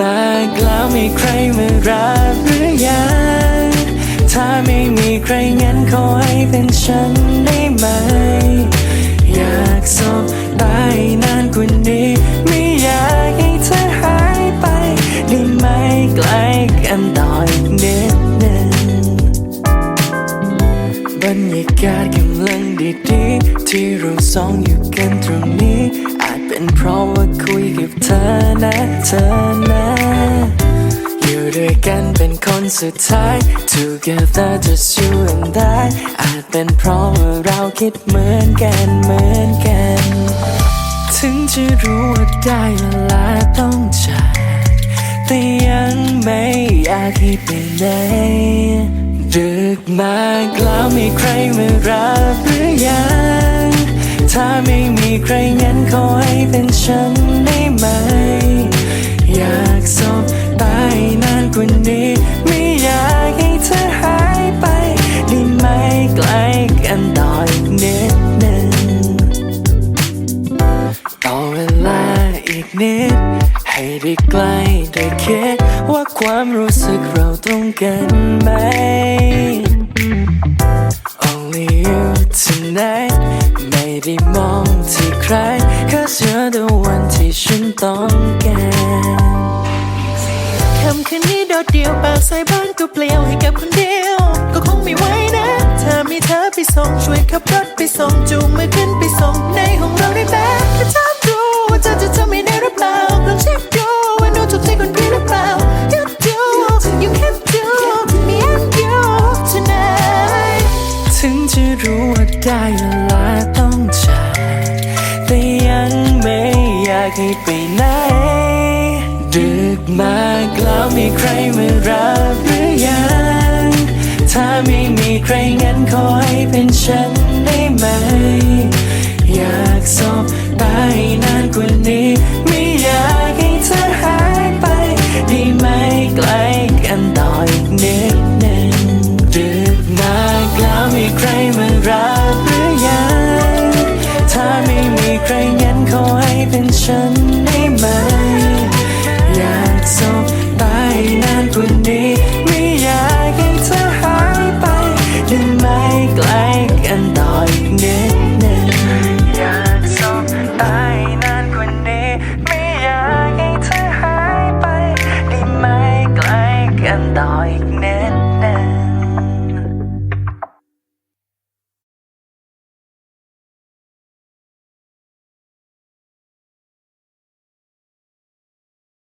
มากแล้วมีใครมารับหรือยัง ถ้าไม่มีใครงั้นขอให้เป็นฉันได้ไหม อยากสบตายนานกว่านี้ ไม่อยากให้เธอหายไปได้ไหมใกล้กันต่ออีกนิดหนึ่งบรรยากาศกำลังดีๆที่เราสองอยู่กันตรงนี้ เป็นเพราะว่าคุยกับเธอนะเธอนะ อยู่ด้วยกันเป็นคนสุดท้าย Together just you and I อาจเป็นเพราะว่าเราคิดเหมือนกันเหมือนกัน ถึงจะรู้ว่าได้เวลาต้องจากแต่ยังไม่อยากให้ไปไหนดึกมากแล้วมีใครมารับหรือยัง ถ้าไม่มีใครงั้นขอให้เป็นฉันได้ไหม อยากสบตายนานกว่านี้ ไม่อยากให้เธอหายไปได้ไหมใกล้กันต่ออีกนิดหนึ่งต่อเวลาอีกนิด ให้ได้ใกล้ได้คิดว่าความรู้สึกเราตรงกันไหม ไม่ได้มองที่ใครแค่เชื่อแต่วันที่ฉันต้องการคำคืนนี้โดดเดี่ยวปากใส่บ้านก็เปลี่ยวให้กับคนเดียว ก็คงไม่ไหวนะ ถ้ามีเธอไปส่งช่วยขับรถไปส่งจูงมือขึ้นไปส่งในห้องเรา ได้เวลาต้องจากแต่ยังไม่อยากให้ไปไหน ดึกมากแล้วมีใครมารับหรือยัง ถ้าไม่มีใครงั้นขอให้เป็นฉันได้ไหม อยากสบตายนานกว่านี้ วันนี้ ไม่อยากให้เธอหายไปได้ไหมใกล้กันต่ออีกนิดหนึ่งอยากสบตายนานกว่านี้ ไม่อยากให้เธอหายไปได้ไหมใกล้กันต่ออีกนิด